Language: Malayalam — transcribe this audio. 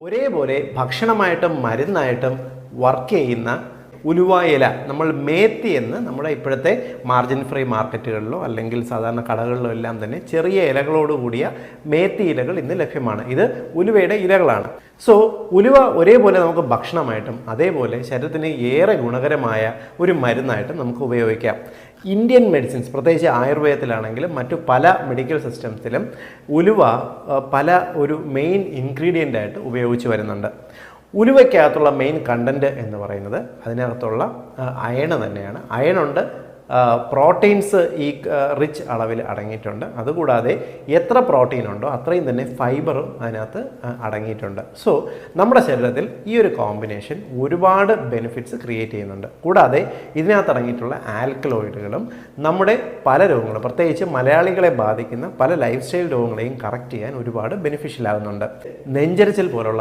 ഒരേപോലെ ഭക്ഷണമായിട്ടും മരുന്നായിട്ടും വർക്ക് ചെയ്യുന്ന ഉലുവ ഇല നമ്മൾ മേത്തി എന്ന് നമ്മുടെ ഇപ്പോഴത്തെ മാർജിൻ ഫ്രീ മാർക്കറ്റുകളിലോ അല്ലെങ്കിൽ സാധാരണ കടകളിലോ എല്ലാം തന്നെ ചെറിയ ഇലകളോട് കൂടിയ മേത്തി ഇലകൾ ഇന്ന് ലഭ്യമാണ്. ഇത് ഉലുവയുടെ ഇലകളാണ്. സോ ഉലുവ ഒരേപോലെ നമുക്ക് ഭക്ഷണമായിട്ടും അതേപോലെ ശരീരത്തിന് ഏറെ ഗുണകരമായ ഒരു മരുന്നായിട്ടും നമുക്ക് ഉപയോഗിക്കാം. ഇന്ത്യൻ മെഡിസിൻസ് പ്രത്യേകിച്ച് ആയുർവേദത്തിലാണെങ്കിലും മറ്റു പല മെഡിക്കൽ സിസ്റ്റംസിലും ഉലുവ പല ഒരു മെയിൻ ഇൻഗ്രീഡിയന്റായിട്ട് ഉപയോഗിച്ച് വരുന്നുണ്ട്. ഉലുവയ്ക്കകത്തുള്ള മെയിൻ കണ്ടന്റ് എന്ന് പറയുന്നത് അതിനകത്തുള്ള അയണ് തന്നെയാണ്. അയണുണ്ട് പ്രോട്ടീൻസ് ഈ റിച്ച് അളവിൽ അടങ്ങിയിട്ടുണ്ട്. അതുകൂടാതെ എത്ര പ്രോട്ടീൻ ഉണ്ടോ അത്രയും തന്നെ ഫൈബറും അതിനകത്ത് അടങ്ങിയിട്ടുണ്ട്. സോ നമ്മുടെ ശരീരത്തിൽ ഈ ഒരു കോമ്പിനേഷൻ ഒരുപാട് ബെനിഫിറ്റ്സ് ക്രിയേറ്റ് ചെയ്യുന്നുണ്ട്. കൂടാതെ ഇതിനകത്ത് അടങ്ങിയിട്ടുള്ള ആൽക്കലോയിഡുകളും നമ്മുടെ പല രോഗങ്ങളും പ്രത്യേകിച്ച് മലയാളികളെ ബാധിക്കുന്ന പല ലൈഫ് സ്റ്റൈൽ രോഗങ്ങളെയും കറക്റ്റ് ചെയ്യാൻ ഒരുപാട് ബെനിഫിഷ്യൽ ആകുന്നുണ്ട് നെഞ്ചരിച്ചിൽ പോലുള്ള